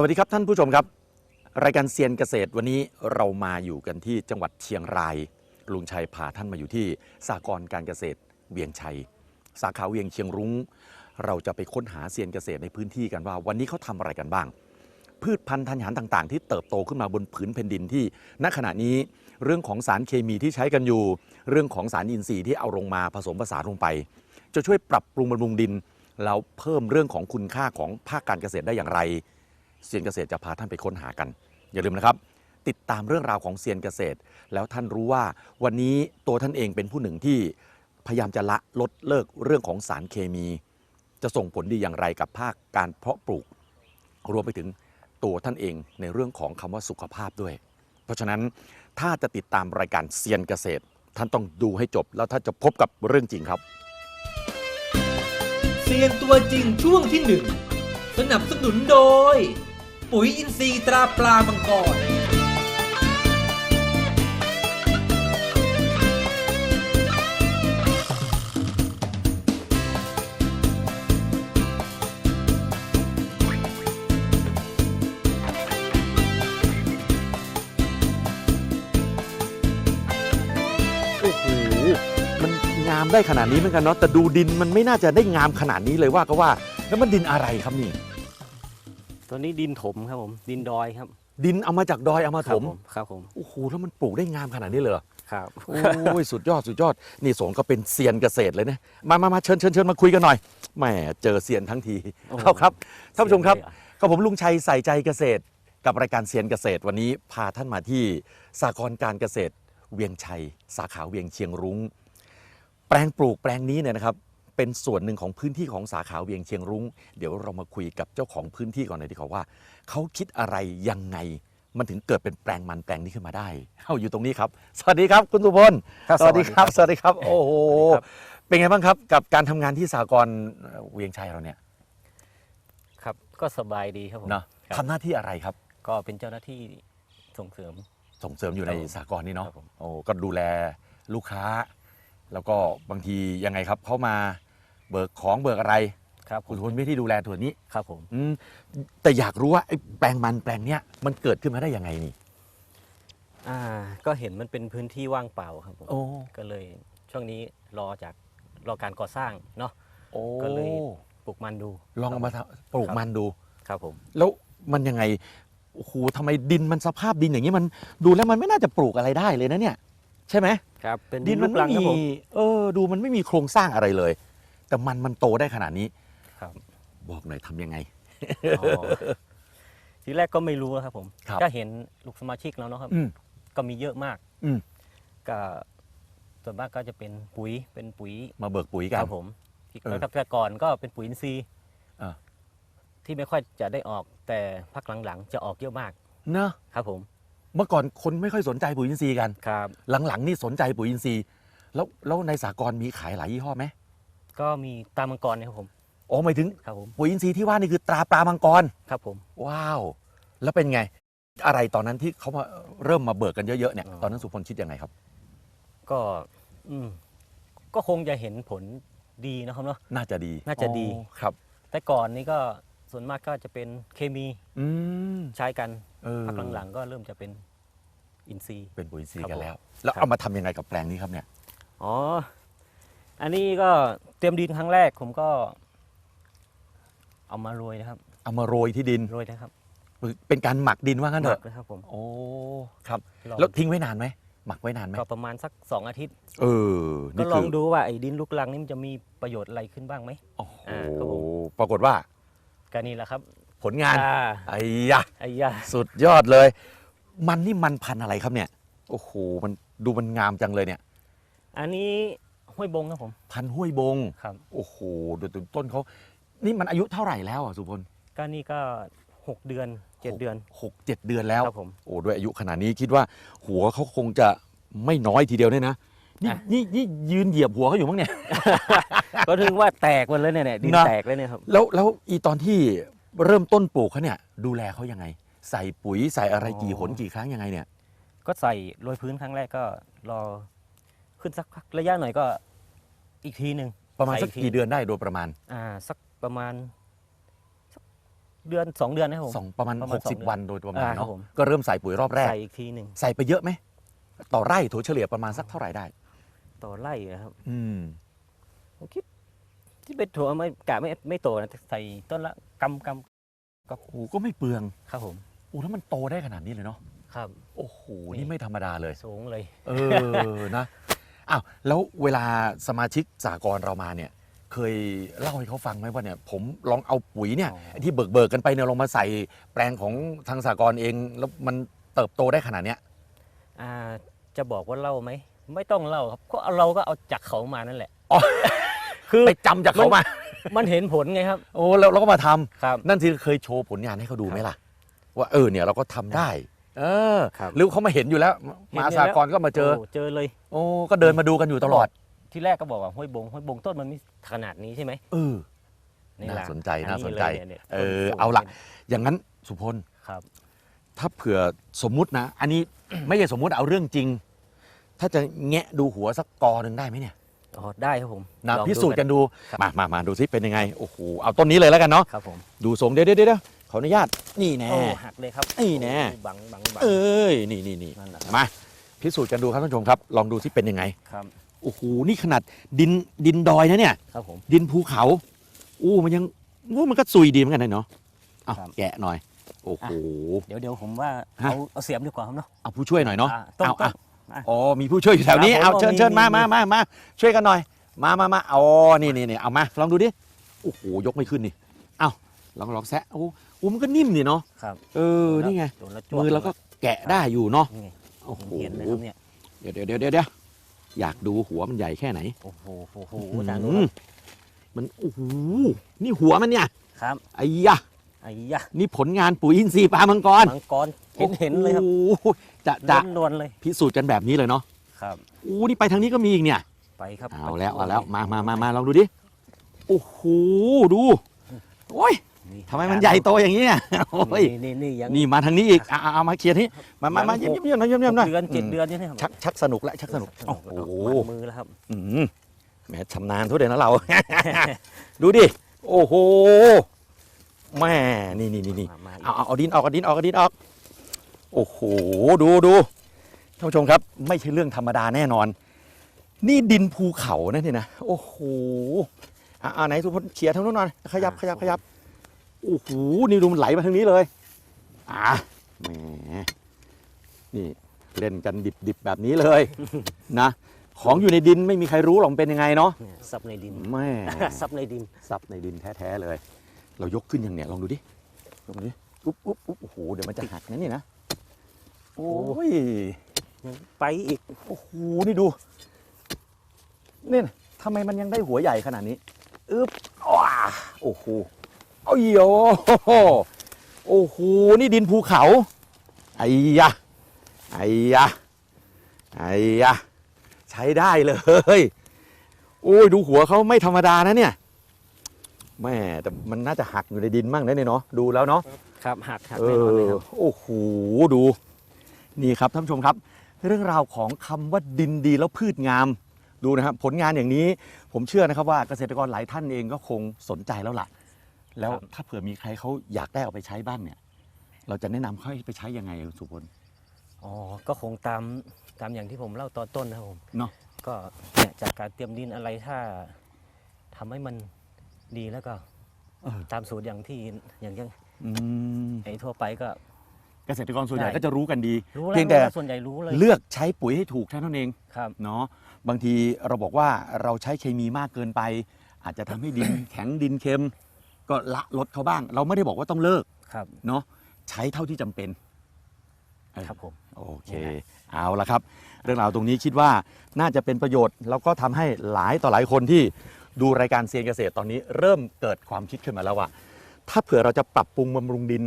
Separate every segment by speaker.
Speaker 1: สวัสดีครับท่านผู้ชมครับ รายการเซียนเกษตรวันนี้เรามาอยู่กันที่จังหวัดเชียงราย ลุงชัยพาท่านมาอยู่ที่สากลการเกษตรเวียงชัย สาขาเวียงเชียงรุ้ง เราจะไปค้นหาเซียนเกษตรในพื้นที่กันว่า วันนี้เขาทำอะไรกันบ้าง พืชพันธุ์ธัญญาหารต่างๆ ที่เติบโตขึ้นมาบนผืนแผ่นดินที่ณขณะนี้เรื่องของสารเคมีที่ใช้กันอยู่ เรื่องของสารอินทรีย์ที่เอาลงมาผสมผสานลงไป จะช่วยปรับปรุงบำรุงดินแล้วเพิ่มเรื่องของคุณค่าของภาคการเกษตรได้อย่างไร เซียนเกษตรจะพาท่านไปค้นหากัน อย่าลืมนะครับ ติดตามเรื่องราวของเซียนเกษตร แล้วท่านรู้ว่าวันนี้ตัวท่านเองเป็นผู้หนึ่งที่พยายามจะละลดเลิกเรื่องของสารเคมี จะส่งผลดีอย่างไรกับภาคการเพาะปลูก รวมไปถึงตัวท่านเองในเรื่องของคำว่าสุขภาพด้วย เพราะฉะนั้นถ้าจะติดตามรายการเซียนเกษตร ท่านต้องดูให้จบ แล้วท่านจะพบกับเรื่องจริงครับ
Speaker 2: เซียนตัวจริงช่วงที่หนึ่งสนับสนุนโดย ปุ๋ยอินทรีย์ตราปลามังกร
Speaker 1: โอ้โหมันงามได้ขนาดนี้เหมือนกันเนาะแต่ดูดินมันไม่น่าจะได้งามขนาดนี้เลยว่าก็ว่า แล้วมันดินอะไรครับนี่
Speaker 3: ตัวนี้ดินถมครับผม ดินดอยครับ
Speaker 1: ดินเอามาจากดอยเอามา
Speaker 3: ค
Speaker 1: ถ
Speaker 3: รับ
Speaker 1: ม
Speaker 3: ครับผม
Speaker 1: โอ้โหแล้วมันปลูกได้งามขนาดนี้เลยเหรอ
Speaker 3: ครับ
Speaker 1: โอ้ยสุดยอดสุดยอด นี่สงก็เป็นเซียนเกษตรเลยนะมามามาเชิญเชิญเชิญมาคุยกันหน่อยแหมเจอเซียนทั้งที
Speaker 3: โอ้โห
Speaker 1: เอาครับท่านผู้ชมครับ
Speaker 3: เซียนเลยอะ
Speaker 1: ก็ผมลุงชัยใส่ใจเกษตร กับรายการเซียนเกษตรวันนี้พาท่านมาที่สากลการเกษตร เวียงชัย สาขาเวียงเชียงรุ้ง แปลงปลูกแปลงนี้เนี่ยนะครับ เป็นส่วนหนึ่งของพื้นที่ของสาขาเวียงเชียงรุ้ง เดี๋ยวเรามาคุยกับเจ้าของพื้นที่ก่อนเลยดีกว่าว่าเขาคิดอะไรยังไงมันถึงเกิดเป็นแปลงมันแปลงนี้ขึ้นมาได้เอาอยู่ตรงนี้ครับ สวัสดีครับคุณสุพล
Speaker 3: ครับ
Speaker 1: สวัสดีครับ สวัสดีครับ โอ้โห
Speaker 3: สวัสดีครับ
Speaker 1: เป็นไงบ้างครับกับการทำงานที่สากลเวียงชัยเราเนี่ย
Speaker 3: ครับ ก็สบายดีครับผม
Speaker 1: เนาะ
Speaker 3: ครับ
Speaker 1: ทำหน้าที่อะไรครับ
Speaker 3: ก็เป็นเจ้าหน้าที่ส่งเสริม
Speaker 1: ส่งเสริมอยู่ใน
Speaker 3: ครับผม
Speaker 1: สากลนี่เนาะ
Speaker 3: ครับผม
Speaker 1: โอ้ ก็ดูแลลูกค้า แล้วก็บางทียังไงครับเขามา เบิกของเบิกอะไร
Speaker 3: ครับผ
Speaker 1: คุณ
Speaker 3: ม
Speaker 1: คุณไม่ที่ดูแลตัวนี้
Speaker 3: ครับผม
Speaker 1: อืมแต่อยากรู้ว่าไอ้แปลงมันแปลงเนี้ยมันเกิดขึ้นมาได้ยังไงนี่
Speaker 3: อ่าก็เห็นมันเป็นพื้นที่ว่างเปล่าครับผม
Speaker 1: โอ้
Speaker 3: ก็เลยช่วงนี้รอจากรอการก่อสร้างเนาะ
Speaker 1: โอ้
Speaker 3: ก็เลย ปลูกมันดู
Speaker 1: ลองเอามาทำปลูกมันดู
Speaker 3: ครับผม
Speaker 1: แล้วมันยังไงโอ้โหทำไมดินมันสภาพดินอย่างนี้มันดูแล้วมันไม่น่าจะปลูกอะไรได้เลยนะเนี่ย ใช่ไหม
Speaker 3: ครับ เป็น
Speaker 1: ดิ
Speaker 3: ดิ
Speaker 1: น
Speaker 3: น
Speaker 1: มั
Speaker 3: ลู
Speaker 1: น
Speaker 3: ก
Speaker 1: ไม่
Speaker 3: รังครับ
Speaker 1: มี
Speaker 3: ผม
Speaker 1: เออ ดูมันไม่มีโครงสร้างอะไรเลย แต่มันมันโตได้ขนาดนี้
Speaker 3: ครับ
Speaker 1: บอกหน่อยทำยังไง
Speaker 3: อ๋อทีแรกก็ไม่รู้นะครับผม
Speaker 1: ครับ
Speaker 3: ก็เห็นลูกสมาชิกแล้วเนาะครับ
Speaker 1: อืม
Speaker 3: ก็มีเยอะมาก
Speaker 1: อืม
Speaker 3: ก็ส่วนมากก็จะเป็นปุ๋ยเป็นปุ๋ย
Speaker 1: มาเบิกปุ๋ย
Speaker 3: ค
Speaker 1: กัน
Speaker 3: รับผมที่
Speaker 1: เออ
Speaker 3: แต่ก่อนก็เป็นปุ๋ยอินทรีย์
Speaker 1: อ่า
Speaker 3: ที่ไม่ค่อยจะได้ออกแต่พักหลังๆ จะออกเยอะมาก
Speaker 1: เนอะ
Speaker 3: ครับผม
Speaker 1: เมื่อก่อนคนไม่ค่อยสนใจปุ๋ยอินทรีย์กัน
Speaker 3: ครับ
Speaker 1: หลังๆนี่สนใจปุ๋ยอินทรีย์ แล้วแล้วในสากลมีขายหลายยี่ห้อไหม
Speaker 3: ก็มีตามังกรเนะครับผม
Speaker 1: อ๋อหมายถึง
Speaker 3: ครับผม
Speaker 1: ปุ๋ยอินทรีย์ที่ว่านี่คือตราปลามังกร
Speaker 3: ครับผม
Speaker 1: ว้าว แล้วเป็นไง อะไรตอนนั้นที่เขามาเริ่มมาเบิกกันเยอะๆเนี่ย
Speaker 3: อ๋อ
Speaker 1: ตอนนั้นสุพลคิดยังไงครับ
Speaker 3: ก็อืมก็คงจะเห็นผลดีนะครับเนาะ
Speaker 1: น่าจะดี
Speaker 3: น่าจะดี
Speaker 1: อ๋อครับ
Speaker 3: แต่ก่อนนี้ก็ส่วนมากก็จะเป็นเคมี
Speaker 1: อืม
Speaker 3: ใช้กัน
Speaker 1: เออ
Speaker 3: พักหลังๆ ก็เริ่มจะเป็นอินทรีย์
Speaker 1: เป็นปุ๋ยอินทรีย์
Speaker 3: ครับ
Speaker 1: กันแล้ว
Speaker 3: ผม
Speaker 1: แล้ว
Speaker 3: ครับ
Speaker 1: เอามาทำยังไงกับแปลงนี้ครับเนี่ย
Speaker 3: อ๋อ อันนี้ก็เตรียมดินครั้งแรกผมก็ เอามาโรยนะครับ
Speaker 1: เอามาโรยที่ดิน
Speaker 3: โรยนะครับ
Speaker 1: เป็นการหมักดินว่างั้น
Speaker 3: ห
Speaker 1: เถ
Speaker 3: มั
Speaker 1: อะ
Speaker 3: กนะครับผม
Speaker 1: โอ้ครับ
Speaker 3: ลอง
Speaker 1: แล้วทิ้งไว้นานไหมหมักไว้นานไหม
Speaker 3: ก็ประมาณสักสองอาทิตย์
Speaker 1: เออ
Speaker 3: ก็
Speaker 1: นี่
Speaker 3: ล
Speaker 1: คื
Speaker 3: องดูว่าไอ้ดินลูกรังนี่มันจะมีประโยชน์อะไรขึ้นบ้างไหม
Speaker 1: โอ้โห
Speaker 3: อ่าครับผม
Speaker 1: ปรากฏว่า
Speaker 3: ก็นี่แหละครับ
Speaker 1: ผลงาน
Speaker 3: อ่า
Speaker 1: ไอ้ยะ
Speaker 3: ไอ้ยา
Speaker 1: สุดยอดเลย มันนี่มันพันธุ์อะไรครับเนี่ย โอ้โห มันดูมันงามจังเลยเนี่ย
Speaker 3: อันนี้ ห้วยบงครับผม
Speaker 1: พันธุ์ห้วยบง
Speaker 3: ครับ
Speaker 1: โอ้โหดูต้นเขา นี่มันอายุเท่าไหร่แล้วอะสุพล
Speaker 3: ก็นี่ก็หกเดือนเจ็ดเดือน
Speaker 1: หกเจ็ดเดือนแล้ว
Speaker 3: ครับผม
Speaker 1: โอ้ด้วยอายุขนาดนี้คิดว่าหัวเขาคงจะไม่น้อยทีเดียวเนี่ยนะ นี่
Speaker 3: อะ
Speaker 1: นี่นี่ยืนเหยียบหัวเขาอยู่มั้งเนี่ย
Speaker 3: ก็ถึงว่าแตกหมันเลยเนี่ยเนี่ยดิน
Speaker 1: นะ
Speaker 3: แตกเลยเนี่ยครับ
Speaker 1: แล้วแล้วอีตอนที่เริ่มต้นปลูกเขาเนี่ย ดูแลเขายังไง ใส่ปุ๋ยใส่อะไรกี่หนกี่ครั้งยังไงเนี่ย
Speaker 3: ก็ใส่โรยพื้นครั้งแรกก็รอ ขึ้นสักพักระยะหน่อยก็อีกทีหนึ่ง
Speaker 1: ประมาณสัก
Speaker 3: ใส่อีกที
Speaker 1: กี่เดือนได้โดยประมาณ
Speaker 3: อ่าสักประมาณสักเดือนสองเดือนนะครับผม
Speaker 1: สองประมาณ
Speaker 3: ประมาณสอง
Speaker 1: 60 วันโดยประมาณ
Speaker 3: อ่าครับ
Speaker 1: เนาะ
Speaker 3: ผม
Speaker 1: ก็เริ่มใส่ปุ๋ยรอบแรก
Speaker 3: ใส่อีกทีหนึ่ง
Speaker 1: ใส่ไปเยอะไหมต่อไร่ถั่วเฉลี่ยประมาณสักเท่าไหร่ได้
Speaker 3: ต่อไร่นะครับ
Speaker 1: อืม
Speaker 3: ผมคิดที่เป็นถั่วไม่กะไม่ไม่โตนะแต่ใส่ต้นละกำก
Speaker 1: โอ้โหก็ไม่เปลืองำ
Speaker 3: ครับผม
Speaker 1: โอ้แล้วมันโตได้ขนาดนี้เลยเนาะ
Speaker 3: ครับ
Speaker 1: โอ้โหนี่ไม่ธรรมดาเลย
Speaker 3: สูงเลย
Speaker 1: เออนะ อ้าวแล้วเวลาสมาชิกสากลเรามาเนี่ย เคยเล่าให้เขาฟังไหมว่าเนี่ยผมลองเอาปุ๋ยเนี่ย
Speaker 3: อ๋อ
Speaker 1: ไอ้ที่เบิกเบิกๆกันไปเนี่ยลองมาใส่แปลงของทางสากลเอง แล้วมันเติบโตได้ขนาดเนี้ย
Speaker 3: อ่าจะบอกว่าเล่าไหม ไม่ต้องเล่าครับก็เอาเราก็เอาจากเขามานั่นแหละ
Speaker 1: อ๋อ
Speaker 3: คือ
Speaker 1: ไปจำจากเขามา
Speaker 3: มันเห็นผลไงครับ
Speaker 1: โอ้แล้วเราก็มาทำ
Speaker 3: ครับ
Speaker 1: นั่นที่เคยโชว์ผลงานให้เขาดูไหมล่ะ ว่าเออเนี่ยเราก็ทำได้ เออ
Speaker 3: ครับ
Speaker 1: หรือเขามาเห็นอยู่แล้ว
Speaker 3: เห็น
Speaker 1: มา
Speaker 3: อยู่แล้ว
Speaker 1: สากลก็มาเจอ
Speaker 3: โเจอเลย
Speaker 1: โอ้ก็เดินมาดูกันอยู่ตลอด
Speaker 3: ที่แรกก็บอกว่าห้วยบงห้วยบงต้นมันไม่ขนาดนี้ใช่ไหม
Speaker 1: เออ
Speaker 3: นี่แหละ
Speaker 1: น่าสนใจ
Speaker 3: อั
Speaker 1: น่าสนใจ
Speaker 3: เลยยนี่ย
Speaker 1: เออ
Speaker 3: ต้นสวย
Speaker 1: เอาล่ะอย่างนั้นสุพล
Speaker 3: ครับ
Speaker 1: ถ้าเผื่อสมมุตินะ อันนี้ ไม่ใช่สมมุติเอาเรื่องจริง ถ้าจะแงะดูหัวสักกอหนึ่งได้ไหมเนี่ย
Speaker 3: อ๋อได้ครับผม
Speaker 1: นะ
Speaker 3: ลอง
Speaker 1: พิสูจน์กันดู
Speaker 3: ครับ
Speaker 1: มามามาดูซิเป็นยังไง โอ้โห เอาต้นนี้เลยแล้วกันเนาะ
Speaker 3: ครับผม
Speaker 1: ดูทรงเดี๋ยวเดี๋ยวเดี๋ยว ขออนุญาตนี่แน่
Speaker 3: โอ้หักเลยครับ
Speaker 1: นี่แน่
Speaker 3: โอ้บังบังบัง
Speaker 1: เอ้ยนี่นี่นี่
Speaker 3: นั่นแหละครับ
Speaker 1: มาพิสูจน์กันดูครับท่านผู้ชมครับ ลองดูซิเป็นยังไง
Speaker 3: ครับ
Speaker 1: โอ้โหนี่ขนาดดินดินดอยนะเนี่ย
Speaker 3: ครับผม
Speaker 1: ดินภูเขา อู้มันยังอู้มันก็ซุยดีเหมือนกันนะเนาะเอา
Speaker 3: ครับ
Speaker 1: แกะหน่อย โอ้โห
Speaker 3: เดี๋ยวเดี๋ยวผมว่า
Speaker 1: ฮะ
Speaker 3: เอาเอาเสียมดีกว่าครับเนาะ
Speaker 1: เอาผู้ช่วยหน่อยเนาะ
Speaker 3: อ่ต้น
Speaker 1: เอา
Speaker 3: ต้
Speaker 1: อะ
Speaker 3: นอะ
Speaker 1: อ๋อมีผู้ช่วยอยู่แถวนี้
Speaker 3: ครับ
Speaker 1: เอา
Speaker 3: ผม
Speaker 1: เชิญ
Speaker 3: มี
Speaker 1: เชิญมา
Speaker 3: มี
Speaker 1: มามามาช่วยกันหน่อย มามามาอ๋อนี่นี่นี่เอามาลองดูดิ โอ้โหยกไม่ขึ้นนี่ เอาลองลองแซะโอ้ โหมันก็นิ่มนี่เนาะ
Speaker 3: ครับ
Speaker 1: เออนี่ไง
Speaker 3: โดนแล้วจ้วง
Speaker 1: มือเราก็แกะได้อยู่เนาะ
Speaker 3: นี่ไง
Speaker 1: โอ้โห
Speaker 3: เห็นเลยครับเนี่ย
Speaker 1: เดี๋ยวเดี๋ยวเดี๋ยวเดี๋ยวอยากดูหัวมันใหญ่แค่ไหน
Speaker 3: โอ้โหโอ้โห
Speaker 1: อื
Speaker 3: อาจารย์ดู
Speaker 1: มมันโอ้โหนี่หัวมันเนี่ย
Speaker 3: ครับ
Speaker 1: ไอ้ยะ
Speaker 3: ไอ้ยะ
Speaker 1: นี่ผลงานปุ๋ยอินทรีย์ปลามังกร
Speaker 3: มังกรเห็นเห็นเลยครับ
Speaker 1: โอ้โหจะจะ
Speaker 3: ล้วนๆเลย
Speaker 1: พิสูจน์กันแบบนี้เลยเนาะ
Speaker 3: ครับ
Speaker 1: อู้นี่ไปทางนี้ก็มีอีกเนี่ย
Speaker 3: ไปครับ
Speaker 1: เอาแล้ว เอาแล้ว มามามามาลองดูดิ โอ้โห ดู โอ้ย ทำไมมันใหญ่โตอย่างนี้เนี่ยโอ้ย
Speaker 3: นี่นี่นี่ยัง
Speaker 1: นี่มาทางนี้อีกเอาเอาเอามาเคลียร์ที่มามามาเยี่ยมเยี่ยมเยี่ยมเยี่ยมหน่อย
Speaker 3: หกเดือนเจ็ดเดือนเนี่ยครับ
Speaker 1: ชักชักสนุกแล้วชักสนุกโอ้โห
Speaker 3: มัดมือแล้วครับ
Speaker 1: อืมแหมชำนาญทุกเดือนนะเรา ดูดิโอ้โหแม่นี่นี่นี่นี่
Speaker 3: มามาอีก
Speaker 1: เอาเอาเอาดินออกเอาดินออกเอาดินออก โอ้โหดูดูท่านผู้ชมครับ ไม่ใช่เรื่องธรรมดาแน่นอน นี่ดินภูเขานะนี่นะโอ้โหอ่าไหนทุกคนเขียร์ทางนู้นหน่อยขยับขยับขยับ โอ้โหนี่ดูมันไหลมาทางนี้เลย อ่าแหมนี่เล่นกันดิบดิบแบบนี้เลยนะ ของอยู่ในดินไม่มีใครรู้หรอกมันเป็นยังไงเนาะ
Speaker 3: เนี่ยซับในดิน
Speaker 1: แม่
Speaker 3: ซับในดิน
Speaker 1: ซับในดินแท้ๆเลย เรายกขึ้นยังเนี่ยลองดูดิลองดูดิอุ๊บอุ๊บอุ๊บโอ้โหเดี๋ยวมันจะหักนะนี่นะโอ้ย
Speaker 3: ไปอีก
Speaker 1: โอ้โหนี่ดูเนี่ยทำไมมันยังได้หัวใหญ่ขนาดนี้อึ๊บว้าโอ้โหโอ้ยโอ้โอ้โห นี่ดินภูเขาไอ้ยะไอ้ยะไอ้ยะใช้ได้เลยโอ้ยดูหัวเขาไม่ธรรมดานะเนี่ยแม่แต่มันน่าจะหักอยู่ในดินมั่งนะเนี่ยเนาะดูแล้วเนาะ
Speaker 3: ครับหักหัก
Speaker 1: เอ
Speaker 3: แน่นอนเลย
Speaker 1: อ
Speaker 3: ครับ
Speaker 1: โอ้โหดู นี่ครับท่านผู้ชมครับ เรื่องราวของคำว่าดินดีแล้วพืชงาม ดูนะครับ ผลงานอย่างนี้ ผมเชื่อนะครับว่าเกษตรกรหลายท่านเองก็คงสนใจแล้วล่ะ แล้วถ้าเผื่อมีใครเขาอยากได้เอาไปใช้บ้างเนี่ย เราจะแนะนำเขาให้ไปใช้ยังไงคุณสุพล
Speaker 3: อ๋อ ก็คงตามตามอย่างที่ผมเล่าตอนต้นนะครับผม
Speaker 1: เนาะ
Speaker 3: ก็เนี่ยจากการเตรียมดินอะไรถ้าทำให้มันดีแล้วก็
Speaker 1: เออ
Speaker 3: ตามสูตรอย่างที่อย่างอย่าง
Speaker 1: อืม
Speaker 3: ไอ้ทั่วไปก็
Speaker 1: เกษตรกรส่วนใหญ่
Speaker 3: ได้
Speaker 1: ก็จะรู้กันดี
Speaker 3: รู้แล้ว
Speaker 1: เพียงแต่
Speaker 3: รู้แล้วส่วนใหญ่รู้เลย
Speaker 1: เลือกใช้ปุ๋ยให้ถูกเท่านั้นเอง
Speaker 3: ครับ
Speaker 1: เนาะบางทีเราบอกว่าเราใช้เคมีมากเกินไป อาจจะทำให้ดิน แข็งดินเค็ม ก็ละลดเขาบ้าง เราไม่ได้บอกว่าต้องเลิก
Speaker 3: ครับ
Speaker 1: เนาะใช้เท่าที่จำเป็น
Speaker 3: ครับผม
Speaker 1: โอเค
Speaker 3: นี่แหละ
Speaker 1: เอาละครับ เรื่องราวตรงนี้คิดว่าน่าจะเป็นประโยชน์ แล้วก็ทำให้หลายต่อหลายคนที่ดูรายการเซียนเกษตรตอนนี้ เริ่มเกิดความคิดขึ้นมาแล้วว่าถ้าเผื่อเราจะปรับปรุงบำรุงดิน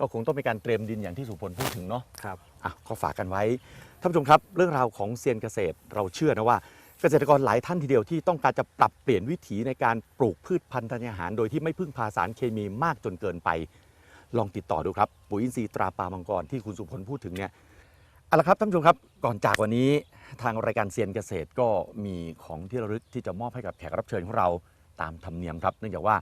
Speaker 1: ก็คงต้องมีการเตรียมดินอย่างที่สุพลพูดถึงเนาะ
Speaker 3: ครับ
Speaker 1: อะก็ฝากกันไว้ท่านผู้ชมครับ เรื่องราวของเซียนเกษตรเราเชื่อนะว่า เกษตรกรหลายท่านทีเดียวที่ต้องการจะปรับเปลี่ยนวิถีในการปลูกพืชพันธุ์ธัญญาหาร โดยที่ไม่พึ่งพาสารเคมีมากจนเกินไป ลองติดต่อดูครับ ปุ๋ยอินทรีย์ตราปลามังกรที่คุณสุพลพูดถึงเนี่ยเอาละครับท่านผู้ชมครับก่อนจากวันนี้ทางรายการเซียนเกษตรก็มีของที่ระลึกที่จะมอบให้กับแขกรับเชิญของเราตามธรรมเนียมครับ เนื่องจากว่า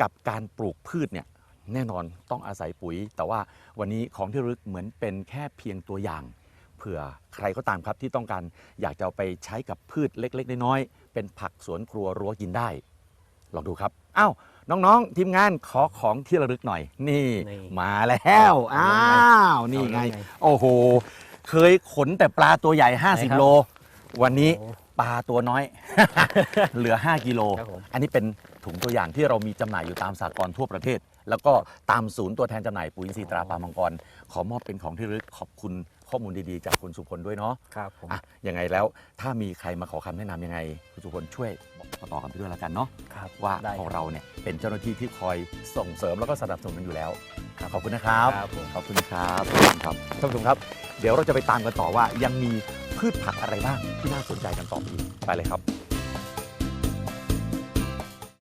Speaker 1: กับการปลูกพืชเนี่ยแน่นอนต้องอาศัยปุ๋ย แต่ว่าวันนี้ของที่ระลึกเหมือนเป็นแค่เพียงตัวอย่าง เผื่อใครก็ตามครับที่ต้องการอยากจะเอาไปใช้กับพืชเล็ก ๆ น้อยๆเป็นผักสวนครัวรั้วกินได้ ลองดูครับอ้าวน้องๆ ทีมงานขอของที่ระลึกหน่อย นี่
Speaker 3: นี่
Speaker 1: มาแล้วอ้าวนี่ไง
Speaker 3: เอาไง
Speaker 1: โอ้โห เคยขนแต่ปลาตัวใหญ่
Speaker 3: ไหนครับ
Speaker 1: 50 โล วันนี้
Speaker 3: โอ้
Speaker 1: ปลาตัวน้อย เหลือ 5 กิโล
Speaker 3: ครับผม
Speaker 1: อันนี้เป็นถุงตัวอย่างที่เรามีจำหน่ายอยู่ตามสากลทั่วประเทศ แล้วก็ตามศูนย์ตัวแทนจำหน่ายปุ๋ยอินทรีย์ตราปลามังกร ขอมอบเป็นของที่ระลึกขอบคุณ ข้อมูลดีๆ จากคุณสุพลด้วยเนาะ
Speaker 3: ครับผม
Speaker 1: อะยังไงแล้วถ้ามีใครมาขอคำแนะนำยังไง คุณสุพลช่วยบอกต่อกันไปด้วยแล้วกันเนาะ
Speaker 3: ครับ
Speaker 1: ว่า
Speaker 3: ได้
Speaker 1: ของ
Speaker 3: ครับ
Speaker 1: เราเนี่ยเป็นเจ้าหน้าที่ที่คอยส่งเสริมแล้วก็สนับสนุนกันอยู่แล้วครับขอบคุณนะครับ
Speaker 3: ครับผม
Speaker 1: ขอบคุณครับครับท่านผู้ชมครับ เดี๋ยวเราจะไปตามกันต่อว่ายังมีพืชผักอะไรบ้างที่น่าสนใจกันต่อไปอีกไปเลยครับ